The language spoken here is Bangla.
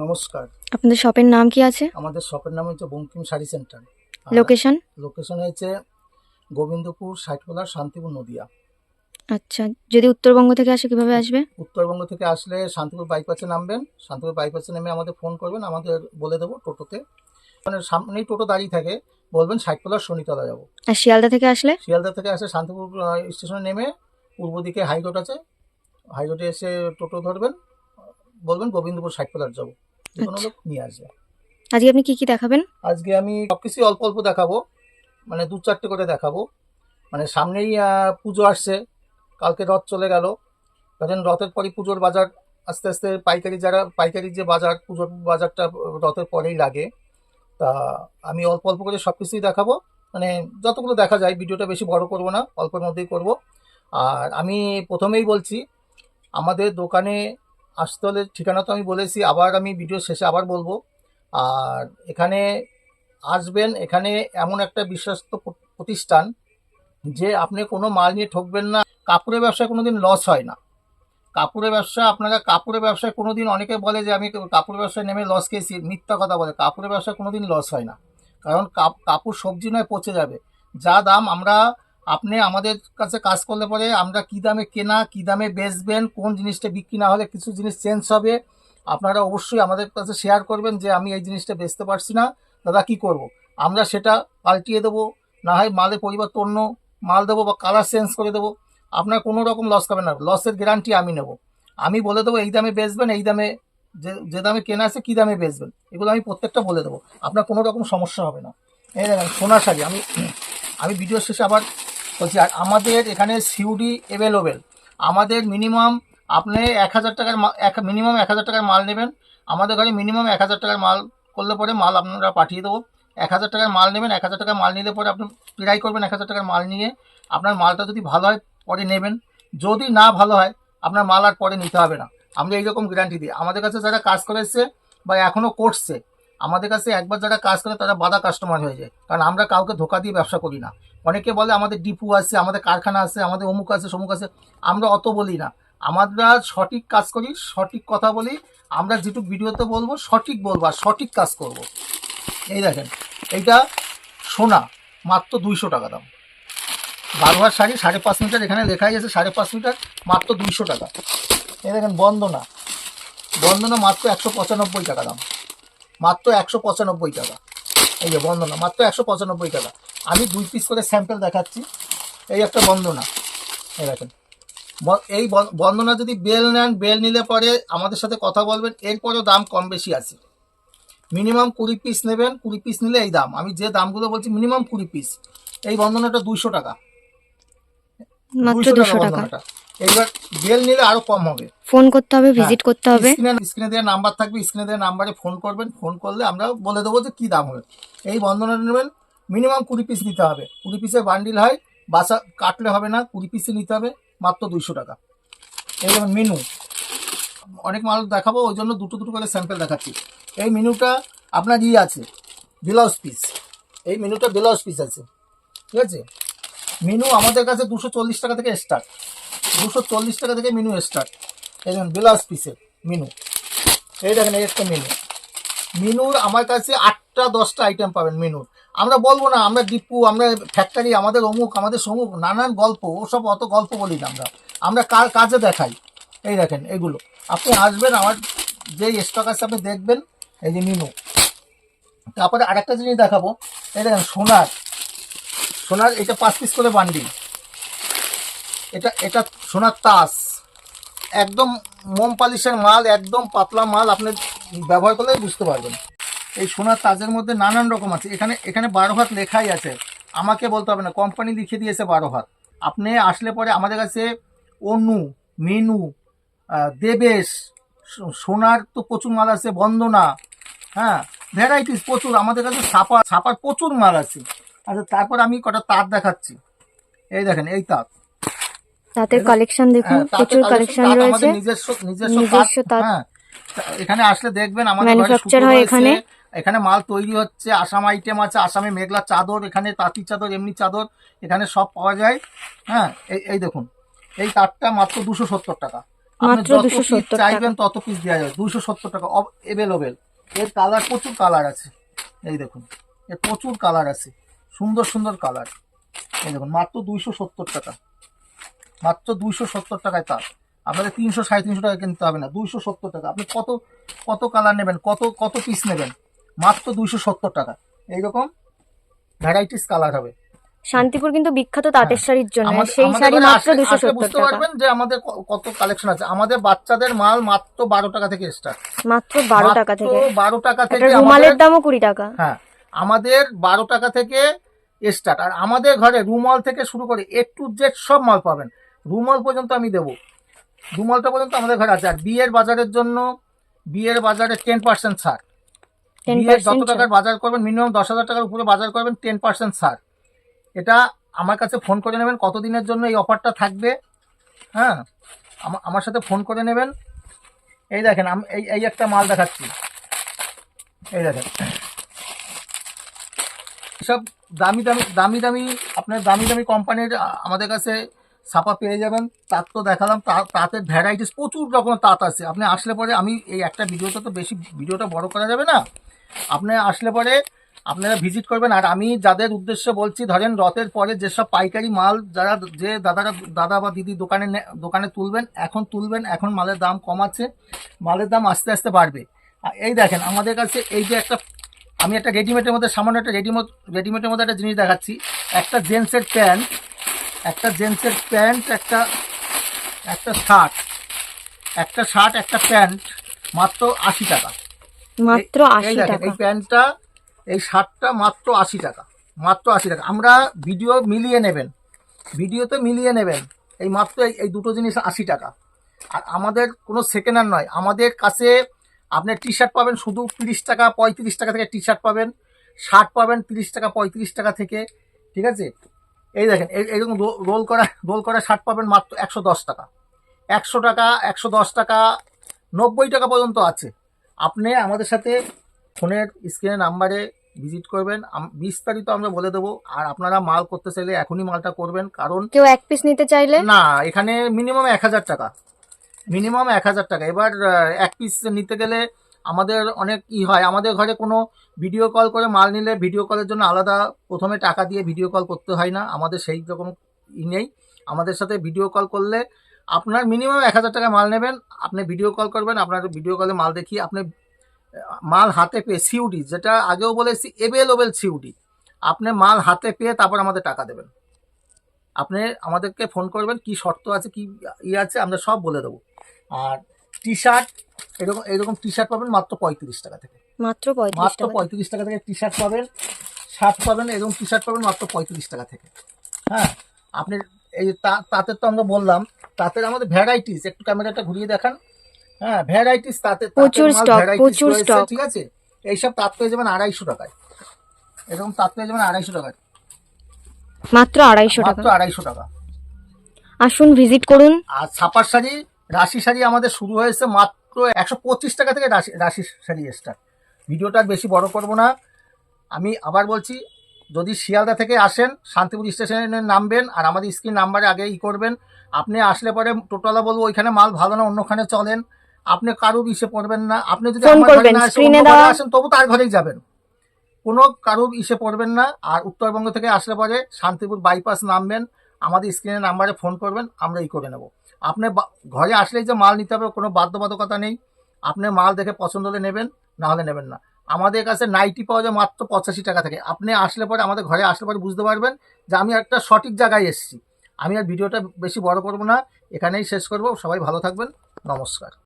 নমস্কার। আপনাদের শপের নাম কি আছে? আমাদের শপের নাম হচ্ছে Bankim sari center. Location location হয়েছে গোবিন্দপুর ষাটকোলা শান্তিপুর নদিয়া। আচ্ছা যদি উত্তরবঙ্গ থেকে আসে কীভাবে আসবে? উত্তরবঙ্গ থেকে আসলে শান্তিপুর বাইপাসে নামবেন। শান্তিপুর বাইপাসে নেমে আমাদের ফোন করবেন আমাদের বলে দেবো টোটোতে। মানে সামনেই টোটো দাঁড়িয়ে থাকে বলবেন ষাটকোলার শনিতলা যাব। আর শিয়ালদা থেকে আসলে? শিয়ালদা থেকে আসে শান্তিপুর স্টেশনে নেমে পূর্ব দিকে হাই রোড আছে। হাই রোডে এসে টোটো ধরবেন। বলবেন গোবিন্দপুর ষাটকোলার যাব। যে কোনো আচ্ছা। লোক নিয়ে আসবে। আজকে আপনি কি কি দেখাবেন? আজকে আমি সবকিছু অল্প অল্প দেখাবো। মানে দু চারটে করে দেখাবো। মানে সামনেই পুজো আসছে। কালকে রথ চলে গেল। ধরেন রথের পরই পুজোর বাজার আস্তে আস্তে পাইকারি যারা পাইকারি যে বাজার পুজোর বাজারটা রথের পরেই লাগে। তা আমি অল্প অল্প করে সব কিছুই দেখাবো। মানে যতগুলো দেখা যায় ভিডিওটা বেশি বড় করব না অল্পের মধ্যেই করব। আর আমি প্রথমেই বলছি আমাদের দোকানে আসতে হলে ঠিকানা তো আমি বলেছি, আবার আমি ভিডিও শেষে আবার বলব। আর এখানে আসবেন, এখানে এমন একটা বিশ্বস্ত প্রতিষ্ঠান যে আপনি কোনো মাল নিয়ে ঠকবেন না। কাপড়ের ব্যবসায় কোনো দিন লস হয় না। কাপড়ের ব্যবসা, আপনারা কাপড়ের ব্যবসায় কোনো দিন অনেকে বলে যে আমি কাপড়ের ব্যবসায় নেমে লস খেয়েছি, মিথ্যা কথা বলে। কাপড়ের ব্যবসায় কোনো দিন লস হয় না। কারণ কাপ- কাপড় সবজি নয়, পচে যাবে। যা দাম আমরা আপনি আমাদের কাছে কাজ করলে পরে আমরা কি দামে কেনা, কি দামে বেচবেন, কোন জিনিসটা বিক্রি না হলে কিছু জিনিস চেঞ্জ হবে, আপনারা অবশ্যই আমাদের কাছে শেয়ার করবেন যে আমি এই জিনিসটা বেচতে পারছি না, দাদা কি করব। আমরা সেটা পাল্টিয়ে দেবো, না হয় মালের পরিবর্তন অন্য মাল দেবো বা কালার চেঞ্জ করে দেবো, আপনার কোনো রকম লস খাবেন না লসের গ্যারান্টি আমি নেব আমি বলে দেবো এই দামে বেচবেন, এই দামে যে যে দামে কেনা আছে কী দামে বেচবেন, এগুলো আমি প্রত্যেকটা বলে দেবো, আপনার কোনো রকম সমস্যা হবে না এই দেখেন সোনার শাড়ি, আমি আমি ভিডিও শেষে আবার বলছি, আর আমাদের এখানে সিউডি অ্যাভেলেবেল আমাদের মিনিমাম আপনি এক হাজার টাকার এক মিনিমাম এক হাজার টাকার মাল নেবেন। আমাদের ঘরে মিনিমাম এক হাজার টাকার মাল করলে পরে মাল আপনারা পাঠিয়ে দেবো। এক হাজার টাকার মাল নেবেন, এক হাজার টাকার মাল নিলে পরে আপনি ট্রাই করবেন এক হাজার টাকার মাল নিয়ে। আপনার মালটা যদি ভালো হয়, পরে নেবেন। যদি না ভালো হয়, আপনার মাল আর পরে নিতে হবে না। আমরা এইরকম গ্যারান্টি দিই। আমাদের কাছে যারা কাজ করেছে বা এখনও করছে আমাদের কাছে একবার যারা কাজ করে তারা বাধা কাস্টমার হয়ে যায়। কারণ আমরা কাউকে ধোকা দিয়ে ব্যবসা করি না। অনেকে বলে আমাদের ডিপু আছে, আমাদের কারখানা আছে, আমাদের অমুক আছে, সমুক আছে। আমরা অত বলি না। আমরা সঠিক কাজ করি, সঠিক কথা বলি। আমরা যেটুক ভিডিওতে বলব, সঠিক বলব আর সঠিক কাজ করব। এই দেখেন, এইটা সোনা, মাত্র দুইশো টাকা দাম। বারোয়ার শাড়ি সাড়ে পাঁচ মিটার, এখানে লেখাই আছে সাড়ে পাঁচ মিটার, মাত্র দুইশো টাকা। এই দেখেন, বন্দনা। বন্দনা মাত্র একশো পঁচানব্বই টাকা দাম। মাত্র একশো পঁচানব্বই টাকা। এই যে বন্দনা মাত্র একশো পঁচানব্বই টাকা। আমি দুই পিস করে স্যাম্পেল দেখাচ্ছি। এই একটা বন্দনা। এই দেখেন। এই বন- বন্দনা যদি বেল নেন বেল নিলে পরে আমাদের সাথে কথা বলবেন। এরপরেও দাম কম বেশি আছে। মিনিমাম কুড়ি পিস নেবেন কুড়ি পিস নিলে এই দাম। আমি যে দামগুলো বলছি মিনিমাম কুড়ি পিস এই বন্দনাটা দুইশো টাকা। মাত্র 200 দুশো টাকা। বন্দনাটা। এইবার বেল নিলে আরও কম হবে। ফোন করতে হবে ভিজিট করতে হবে। স্ক্রিনে দেওয়া নাম্বার থাকবে স্ক্রিনে দেওয়া নাম্বারে ফোন করবেন ফোন করলে আমরা বলে দেবো যে কী দাম হবে। এই বন্ধনা নেবেন মিনিমাম কুড়ি পিস নিতে হবে। কুড়ি পিসের বান্ডিল হয় বাসা কাটলে হবে না কুড়ি পিসে নিতে হবে মাত্র দুইশো টাকা। এই যেমন মেনু অনেক মাল দেখাবো ওই জন্য দুটো দুটো করে স্যাম্পল দেখাচ্ছি। এই মেনুটা আপনার ই আছে ব্লাউজ পিস এই মেনুটা ব্লাউজ পিস আছে। ঠিক আছে? মেনু আমাদের কাছে দুশো চল্লিশ টাকা থেকে স্টার্ট দুশো চল্লিশ টাকা থেকে মেনু স্টার্ট দেখুন ব্লাউজ পিসের মিনু এই দেখেন, এই একটা মেনু মিনুর আমার কাছে আটটা, দশটা আইটেম পাবেন মিনুর আমরা বলব না, আমরা ডিপু আমরা ফ্যাক্টরি আমাদের অমুক, আমাদের সমুক, নানান গল্প, ওসব অত গল্প বলি না আমরা। আমরা কার কাজে দেখাই। এই দেখেন, এগুলো। আপনি আসবেন, আমার যে স্টক আছে, আপনি দেখবেন, এই যে মিনু তারপরে আরেকটা জিনিস দেখাবো। এই দেখেন, সোনার। সোনার, এটা পাঁচ পিস করে বান্ডিল এটা এটা সোনার তাস। একদম মোম পালিশের মাল, একদম পাতলা মাল আপনি ব্যবহার করলে বুঝতে পারবেন। এই সোনার তাজের মধ্যে নানান রকম আছে। এখানে এখানে বারো হাত লেখাই আছে। আমাকে বলতে হবে না কোম্পানি লিখে দিয়েছে বারো হাত। আপনি আসলে পরে আমাদের কাছে অনু, মেনু দেবেশ সোনার তো প্রচুর মাল আছে, বন্দনা হ্যাঁ ভ্যারাইটিস প্রচুর। আমাদের কাছে ছাপা ছাপার প্রচুর মাল আছে। আচ্ছা তারপর আমি কটা তাঁত দেখাচ্ছি। এই দেখেন, এই তাঁত। তাদের কালেকশন দেখুন হ্যাঁ, প্রচুর কালেকশন রয়েছে। নিজস্ব তাঁত, তাঁত। হ্যাঁ। এখানে আসলে দেখবেন আমাদের সুতো হয় এখানে। এখানে মাল তৈরি হচ্ছে আসাম আইটেম আছে আসামে মেঘলা চাদর এখানে তাঁতি চাদর এমনি চাদর এখানে সব পাওয়া যায়। হ্যাঁ এই এই দেখুন এই তাঁতটা মাত্র দুশো সত্তর টাকা। আপনি মাত্র যত 270 চাইবেন তত পিস দেওয়া যাবে দুশো সত্তর টাকা এভেলেবেল এর কালার প্রচুর কালার আছে। এই দেখুন এর প্রচুর কালার আছে সুন্দর সুন্দর কালার এই দেখুন মাত্র দুইশো সত্তর টাকা। মাত্র দুইশো সত্তর টাকায় তার। আপনাদের তিনশো সাড়ে তিনশো টাকা কিনতে হবে না। দুইশো সত্তর টাকা। আপনি কত কত কালার নেবেন? কত কত পিস নেবেন? মাত্র দুইশো সত্তর টাকা। এইরকম ভ্যারাইটিস কালার হবে। শান্তিপুর কিন্তু বিখ্যাত তাঁতের শাড়ির জন্য। সেই শাড়ি মাত্র দুশো সত্তর বুঝতে পারবেন যে আমাদের কত কালেকশন আছে। আমাদের বাচ্চাদের মাল মাত্র বারো টাকা থেকে স্টার্ট মাত্র বারো টাকা থেকে। বারো টাকা থেকে রুমালের দামও কুড়ি টাকা। হ্যাঁ। আমাদের বারো টাকা থেকে স্টার্ট আর আমাদের ঘরে রুমাল থেকে শুরু করে এ টু জেড সব মাল পাবেন। রুমাল পর্যন্ত আমি দেবো। রুমালটা পর্যন্ত আমাদের ঘরে আছে। আর বিয়ের বাজারের জন্য বিয়ের বাজারে টেন পার্সেন্ট ছাড়। বিয়ের যত টাকার বাজার করবেন মিনিমাম দশ হাজার টাকার উপরে বাজার করবেন টেন পার্সেন্ট ছাড়। এটা আমার কাছে ফোন করে নেবেন কতদিনের জন্য এই অফারটা থাকবে। হ্যাঁ আমা- আমার সাথে ফোন করে নেবেন। এই দেখেন আমি এই এই একটা মাল দেখাচ্ছি। এই দেখেন। সব দামি দামি দামি দামি আপনার দামি দামি কোম্পানির আমাদের কাছে ছাপা পেয়ে যাবেন। তাঁত তো দেখালাম তাঁতের ভ্যারাইটিস প্রচুর রকমের তাঁত আছে। আপনি আসলে পরে আমি এই একটা ভিডিওতে তো বেশি ভিডিওটা বড় করা যাবে না। আপনি আসলে পরে আপনারা ভিজিট করবেন। আর আমি যাদের উদ্দেশ্যে বলছি, ধরেন রথের পরে যেসব পাইকারি মাল যারা, যে দাদারা, দাদা বা দিদি দোকানে দোকানে তুলবেন, এখন তুলবেন, এখন মালের দাম কম আছে। মালের দাম আস্তে আস্তে বাড়বে। এই দেখেন, আমাদের কাছে এই যে একটা, আমি একটা রেডিমেডের মধ্যে, সামান্য একটা রেডিমেড রেডিমেডের মধ্যে একটা জিনিস দেখাচ্ছি। একটা জেন্টসের প্যান্ট একটা জেন্টসের প্যান্ট একটা একটা শার্ট। একটা শার্ট একটা প্যান্ট মাত্র আশি টাকা। মাত্র এই আশি টাকা। এই প্যান্টটা এই শার্টটা মাত্র আশি টাকা। মাত্র আশি টাকা। আমরা ভিডিও মিলিয়ে নেবেন। ভিডিওতে মিলিয়ে নেবেন। এই মাত্র এই- এই দুটো জিনিস আশি টাকা। আর আমাদের কোনো সেকেন্ড হ্যান্ড নয়। আমাদের কাছে আপনার টি শার্ট পাবেন শুধু তিরিশ টাকা পঁয়ত্রিশ টাকা থেকে টি শার্ট পাবেন। শার্ট পাবেন তিরিশ টাকা পঁয়ত্রিশ টাকা থেকে। ঠিক আছে? এই দেখেন এরকম রোল করা রোল করা শার্ট পাবেন মাত্র একশো দশ টাকা। একশো টাকা একশো দশ টাকা নব্বই টাকা পর্যন্ত আছে। আপনি আমাদের সাথে ফোনের স্ক্রিনের নাম্বারে ভিজিট করবেন। বিস্তারিত আমরা বলে দেবো। আর আপনারা মাল করতে চাইলে এখনই মালটা করবেন কারণ কেউ এক পিস নিতে চাইলে? না এখানে মিনিমাম এক হাজার টাকা। মিনিমাম এক হাজার টাকা। এবার এক পিস নিতে গেলে আমাদের অনেক ই হয়। আমাদের ঘরে কোনো ভিডিও কল করে মাল নিলে ভিডিও কলের জন্য আলাদা প্রথমে টাকা দিয়ে ভিডিও কল করতে হয় না। আমাদের সেই রকম ই নেই। আমাদের সাথে ভিডিও কল করলে আপনার মিনিমাম এক হাজার টাকা মাল নেবেন। আপনি ভিডিও কল করবেন, আপনার ভিডিও কলে মাল দেখিয়ে আপনি, মাল হাতে পেয়ে সিউডি যেটা আগেও বলেছি এভেলেবেল সিউডি আপনি মাল হাতে পেয়ে তারপর আমাদের টাকা দেবেন। আপনি আমাদেরকে ফোন করবেন, কি শর্ত আছে, কি ই আছে, আমরা সব বলে দেবো। আর টি শার্ট এরকম এরকম টি শার্ট পাবেন মাত্র পঁয়ত্রিশ টাকা থেকে। মাত্র মাত্র টাকা পঁয়ত্রিশ টাকা থেকে টি শার্ট পাবেন শার্ট পাবেন এরকম টি শার্ট পাবেন মাত্র পঁয়ত্রিশ টাকা থেকে। হ্যাঁ আপনি এই তাঁতের তো আমরা বললাম তাঁতের আমাদের ভ্যারাইটিস একটু ক্যামেরাটা ঘুরিয়ে দেখান। হ্যাঁ ভ্যারাইটিস তাতে প্রচুর প্রচুর। ঠিক আছে? এইসব তাঁত পেয়ে যাবেন আড়াইশো টাকায়। এরকম তাঁত পেয়ে যাবেন আড়াইশো টাকায়। মাত্র আড়াইশো টাকা। মাত্র আড়াইশো টাকা। আসুন ভিজিট করুন। আর ছাপার শাড়ি রাশি শাড়ি আমাদের শুরু হয়েছে মাত্র একশো পঁচিশ টাকা থেকে রাশি রাশি শাড়ি স্টার্ট ভিডিওটা আর বেশি বড় করব না। আমি আবার বলছি যদি শিয়ালদা থেকে আসেন শান্তিপুর স্টেশনে নামবেন আর আমাদের স্ক্রিন নাম্বারে আগে ই করবেন আপনি আসলে পরে টোটালা বলব ওইখানে মাল ভালো না অন্যখানে চলেন। আপনি কারুর ইসে পড়বেন না। আপনি যদি আসেন তবু তার ঘরেই যাবেন। কোনো কারুর ইসে পড়বেন না আর উত্তরবঙ্গ থেকে আসলে পরে শান্তিপুর বাইপাস নামবেন। আমাদের স্ক্রিনের নাম্বারে ফোন করবেন আমরা ই করে নেব। আপনি ঘরে আসলেই যে মাল নিতে হবে, কোনো বাধ্যবাধকতা নেই। আপনি মাল দেখে পছন্দ হলে নেবেন, না হলে নেবেন না। আমাদের কাছে নাইটি পাওয়া যায় মাত্র পঁচাশি টাকা থাকে। আপনি আসলে পরে, আমাদের ঘরে আসলে পরে বুঝতে পারবেন যে আমি একটা সঠিক জায়গায় এসেছি। আমি আর ভিডিওটা বেশি বড় করব না, এখানেই শেষ করব। সবাই ভালো থাকবেন। নমস্কার।